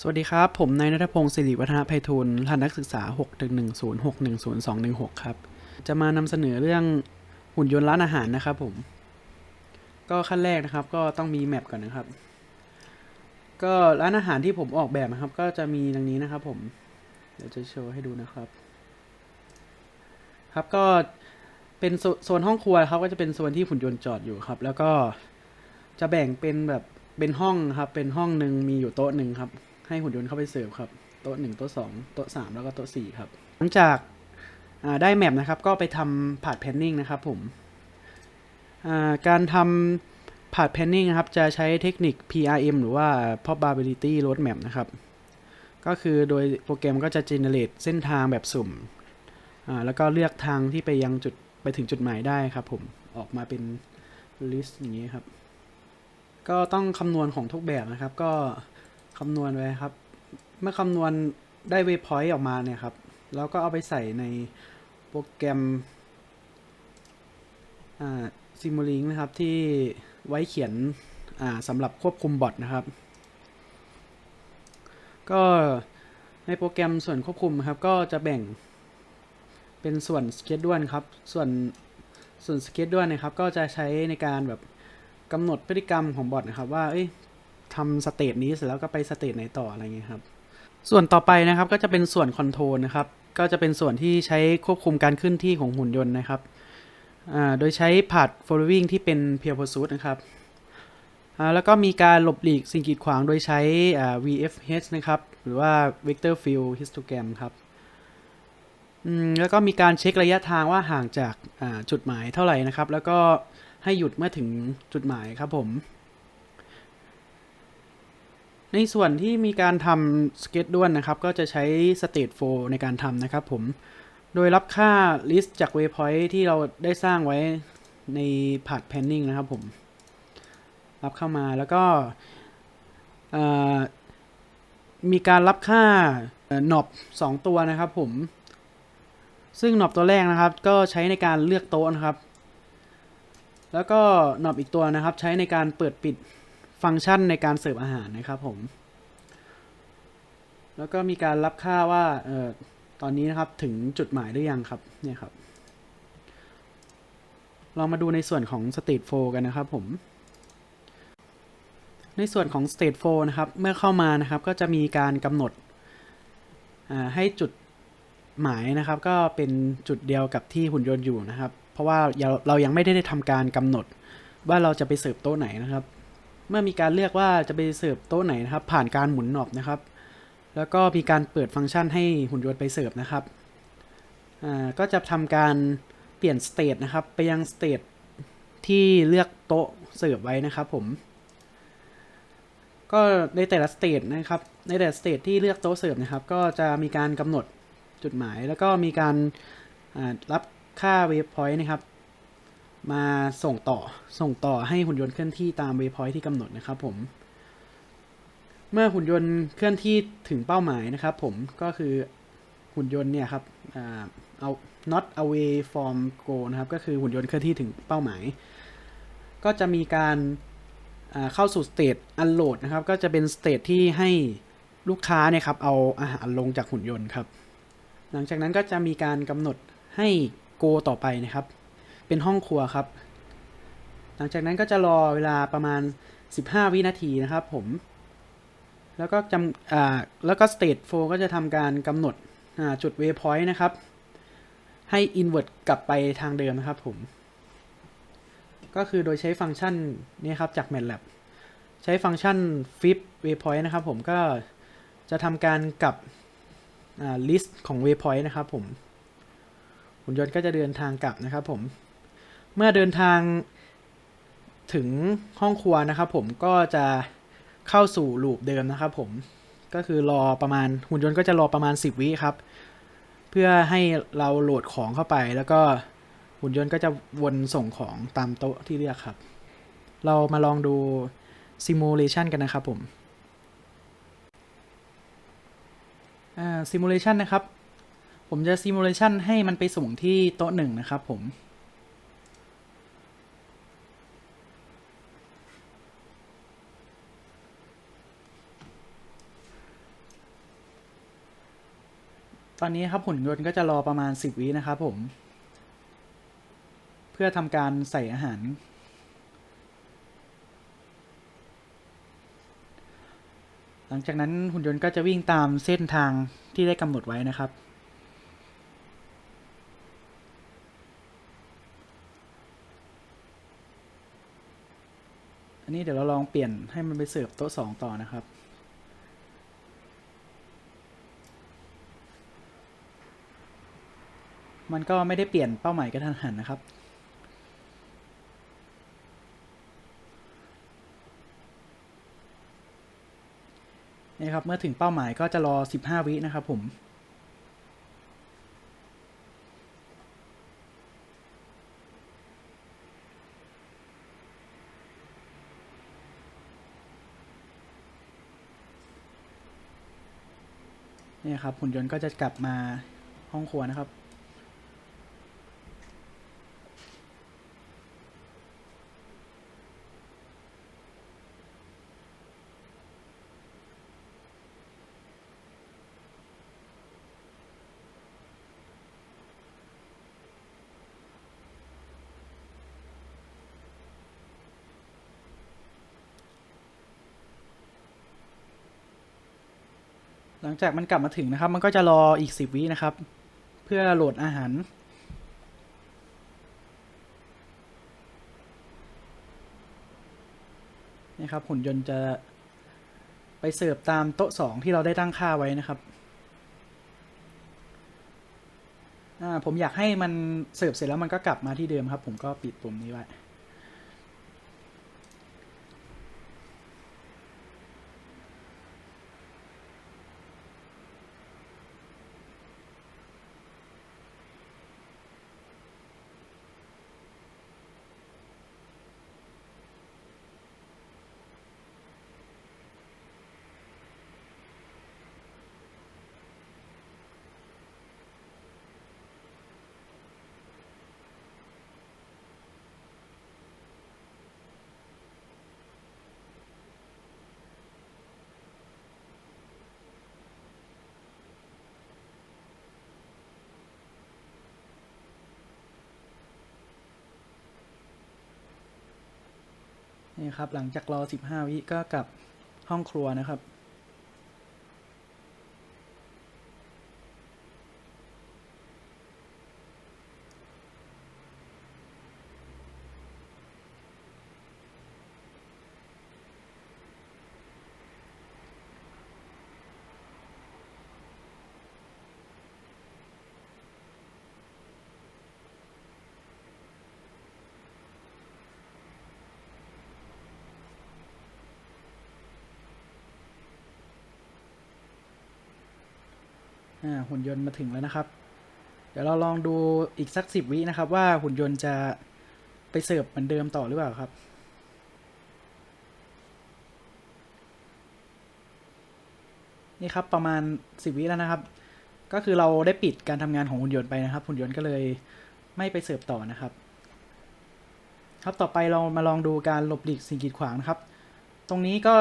สวัสดีครับ ผมนายนัทพงศ์สิริวัฒนภัยทูลรหัสนักศึกษา6 1 1 0 6 1 0 2 1 6 ครับ จะมานำเสนอเรื่องหุ่นยนต์ร้านอาหารนะครับผม ก็ขั้นแรกนะครับ ก็ต้องมีแมปก่อนนะครับ ก็ร้านอาหารที่ผมออกแบบนะครับ ก็จะมีดังนี้นะครับ ผม เดี๋ยวจะโชว์ให้ดูนะครับ ครับก็เป็นโซโซนห้องครัวครับก็จะเป็นโซนที่หุ่นยนต์จอดอยู่ครับ แล้วก็จะแบ่งเป็นแบบเป็นห้องครับ เป็นห้องหนึ่งมีอยู่โต๊ะหนึ่งครับ ให้หุ่นยนต์เข้าไปเสิร์ฟครับโต๊ะหนึ่งโต๊ะสองโต๊ะสามแล้วก็โต๊ะสี่ครับ หลังจากได้แมปนะครับ ก็ไปทำผาดแพนนิ่งนะครับผมการทำผาดแพนนิ่งนะครับ จะใช้เทคนิค PRM หรือว่า probability roadmap นะครับ ก็คือโดยโปรแกรมก็จะ generate เส้นทางแบบสุ่ม แล้วก็เลือกทางที่ไปยังจุดไปถึงจุดหมายได้ครับผม ออกมาเป็น list อย่างนี้ครับ ก็ต้องคำนวณของทุกแบบนะครับ ก็ คำนวณไว้ครับ เมื่อคำนวณได้ waypoint ออกมาเนี่ยครับ แล้วก็เอาไปใส่ในโปรแกรมอ่า Simulink นะครับที่ไว้เขียนสำหรับควบคุมบอทนะครับ ก็ในโปรแกรมส่วนควบคุมครับ ก็จะแบ่งเป็นส่วน schedule ครับ ส่วนส่วน schedule นะครับ ก็จะใช้ในการแบบกำหนดพฤติกรรมของบอทนะครับ ว่าเอ้ย ทำสเตจนี้เสร็จแล้วก็ไปสเตจไหนต่ออะไรเงี้ยครับ ส่วนต่อไปนะครับก็จะเป็นส่วนคอนโทรลนะครับ ก็จะเป็นส่วนที่ใช้ควบคุมการเคลื่อนที่ของหุ่นยนต์นะครับ โดยใช้ path following ที่เป็น peer pursuit นะครับ แล้วก็มีการหลบหลีกสิ่งกีดขวางโดยใช้ VFH นะครับ หรือว่า vector field histogram ครับแล้วก็มีการเช็คระยะทางว่าห่างจากจุดหมายเท่าไหร่นะครับ แล้วก็ให้หยุดเมื่อถึงจุดหมายครับผม ในส่วนที่มีการทำสเก็ตด้วนนะครับ ก็จะใช้ state flow ในการทำนะครับผม โดยรับค่า list จาก waypoint ที่เราได้สร้างไว้ใน path planning นะครับผม รับเข้ามาแล้วก็มีการรับค่าหนอบสองตัวนะครับผม ซึ่งหนอบตัวแรกนะครับก็ใช้ในการเลือกโต๊ะนะครับ แล้วก็หนอบอีกตัวนะครับใช้ในการเปิดปิด ฟังก์ชันในการเสิร์ฟอาหารนะครับผม แล้วก็มีการรับค่าว่าเออตอนนี้นะครับถึงจุดหมายหรือยังครับเนี่ยครับเรามาดูในส่วนของ state flow กันนะครับผม ในส่วนของ state flow นะครับ เมื่อเข้ามานะครับ ก็จะมีการกำหนดอ่าให้จุดหมายนะครับ ก็เป็นจุดเดียวกับที่หุ่นยนต์อยู่นะครับ เพราะว่าเราเรายังไม่ได้ทำการกำหนดว่าเราจะไปเสิร์ฟโต๊ะไหนนะครับ เมื่อมีการเลือกว่าจะไปเสิร์ฟโต๊ะไหนนะครับ ผ่านการหมุนหนอบนะครับ แล้วก็มีการเปิดฟังก์ชันให้หุ่นยนต์ไปเสิร์ฟนะครับก็จะทำการเปลี่ยนสเตทนะครับ ไปยังสเตทที่เลือกโต๊ะเสิร์ฟไว้นะครับผม ก็ในแต่ละสเตทนะครับ ในแต่ละสเตทที่เลือกโต๊ะเสิร์ฟนะครับ ก็จะมีการกำหนดจุดหมาย แล้วก็มีการรับค่าเวฟพอยต์นะครับ มาส่งต่อส่งต่อให้หุ่นยนต์เคลื่อนที่ตามเวพอยที่กำหนดนะครับผม เมื่อหุ่นยนต์เคลื่อนที่ถึงเป้าหมายนะครับผมก็คือหุ่นยนต์เนี่ยครับเอา not away from goal นะครับ ก็คือหุ่นยนต์เคลื่อนที่ถึงเป้าหมาย ก็จะมีการเข้าสู่สเตจ unload นะครับ ก็จะเป็นสเตจที่ให้ลูกค้าเนี่ยครับเอาอาหารลงจากหุ่นยนต์ครับ หลังจากนั้นก็จะมีการกำหนดให้ go ต่อไปนะครับ เป็นห้องครัวครับ หลังจากนั้นก็จะรอเวลาประมาณ 15 วินาทีนะครับผม แล้วก็จำอ่าแล้วก็ state flow ก็จะทำการกำหนดอ่าจุด waypoint นะครับ ให้ invert กลับไปทางเดิมนะครับผม ก็คือโดยใช้ฟังก์ชันนี้ครับจาก MATLAB ใช้ฟังก์ชัน flip waypoint นะครับผมก็จะทำการกลับ list ของ waypoint นะครับผมหุ่นยนต์ก็จะเดินทางกลับนะครับผม เมื่อเดินทางถึงห้องครัวนะครับผมก็จะเข้าสู่ลูปเดิมนะครับผมก็คือรอประมาณหุ่นยนต์ก็จะรอประมาณ 10 วิครับ เพื่อให้เราโหลดของเข้าไป แล้วก็หุ่นยนต์ก็จะวนส่งของตามโต๊ะที่เลือกครับ เรามาลองดู simulation กันนะครับผมอ่า simulation นะครับ ผมจะ simulation ให้มันไปส่งที่โต๊ะหนึ่งนะครับผม ตอนนี้ครับหุ่นยนต์ก็จะรอประมาณ 10วินะครับผม เพื่อทำการใส่อาหาร หลังจากนั้นหุ่นยนต์ก็จะวิ่งตามเส้นทางที่ได้กำหนดไว้นะครับอันนี้เดี๋ยวเราลองเปลี่ยนให้มันไปเสิร์ฟโต๊ะสองต่อนะครับ มันก็ไม่ได้เปลี่ยนเป้าหมายกระทันหันนะครับ นี่ครับ เมื่อถึงเป้าหมายก็จะรอ 15 วินะครับผมนี่ครับหุ่นยนต์ก็จะกลับมาห้องครัวนะครับ หลังจากมันกลับมาถึงนะครับ มันก็จะรออีกสิบวินะครับ เพื่อโหลดอาหารนี่ครับหุ่นยนต์จะไปเสิร์ฟตามโต๊ะสองที่เราได้ตั้งค่าไว้นะครับผมอยากให้มันเสิร์ฟเสร็จแล้วมันก็กลับมาที่เดิมครับ ผมก็ปิดปุ่มนี้ไว้ นี่ครับหลังจากรอ 15 วิก็กลับห้องครัวนะครับ หุ่นยนต์มาถึงแล้วนะครับ เดี๋ยวเราลองดูอีกสักสิบวินะครับ ว่าหุ่นยนต์จะไปเสิร์ฟเหมือนเดิมต่อหรือเปล่าครับนี่ครับประมาณสิบวิแล้วนะครับ ก็คือเราได้ปิดการทำงานของหุ่นยนต์ไปนะครับ หุ่นยนต์ก็เลยไม่ไปเสิร์ฟต่อนะครับ ครับต่อไปเรามาลองดูการหลบหลีกสิ่งกีดขวางนะครับ ตรงนี้ก็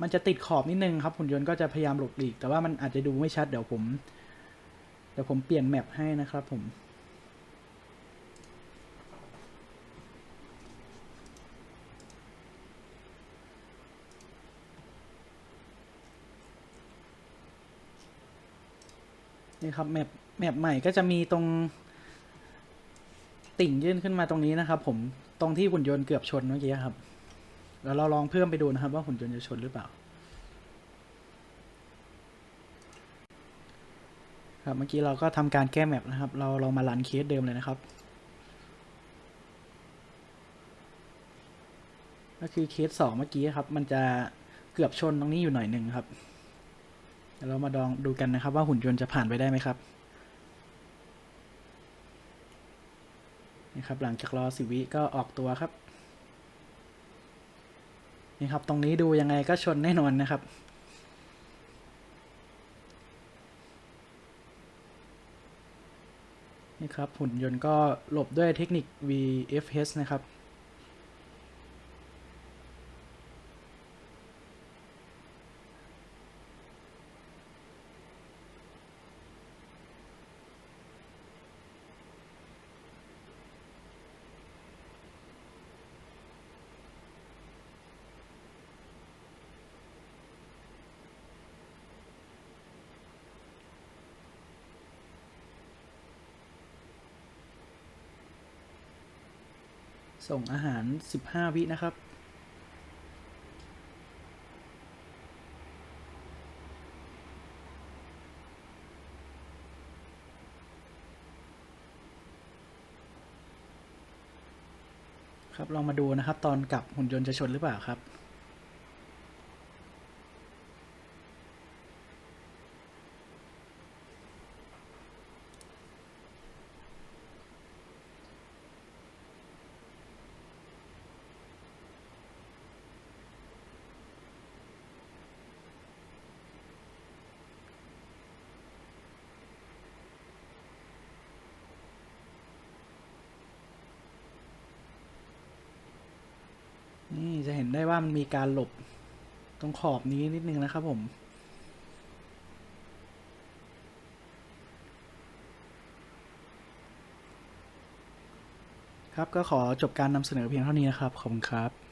มันจะติดขอบนิดนึงครับหุ่นยนต์ก็จะพยายามหลบหลีก แต่ว่ามันอาจจะดูไม่ชัดเดี๋ยวผม เดี๋ยวผมเปลี่ยนแมปให้นะครับผมนี่ครับแมปแมปใหม่ก็จะมีตรง ติ่งยื่นขึ้นมาตรงนี้นะครับผมตรงที่หุ่นยนต์เกือบชนเมื่อกี้ครับ แล้วเราลองเพิ่มไปดูนะครับ ว่าหุ่นยนต์จะชนหรือเปล่า ครับเมื่อกี้เราก็ทำการแก้แมปนะครับ เราเรามารันเคสเดิมเลยนะครับ ก็คือเคสสองเมื่อกี้ครับ มันจะเกือบชนตรงนี้อยู่หน่อยหนึ่งครับเดี๋ยวเรามาดองดูกันนะครับ ว่าหุ่นยนต์จะผ่านไปได้ไหมครับนี่ครับ หลังจากรอสิวิก็ออกตัวครับ นี่ครับ ตรงนี้ดูยังไงก็ชนแน่นอนนะครับ นี่ครับ หุ่นยนต์ก็หลบด้วยเทคนิค VFS นะครับ ส่งอาหาร 15 วินะครับ ครับลองมาดูนะครับ ตอนกลับหุ่นยนต์จะชนหรือเปล่าครับ นี่จะเห็นได้ว่ามันมีการหลบตรงขอบนี้นิดนึงนะครับผม ครับก็ขอจบการนำเสนอเพียงเท่านี้นะครับ ขอบคุณครับ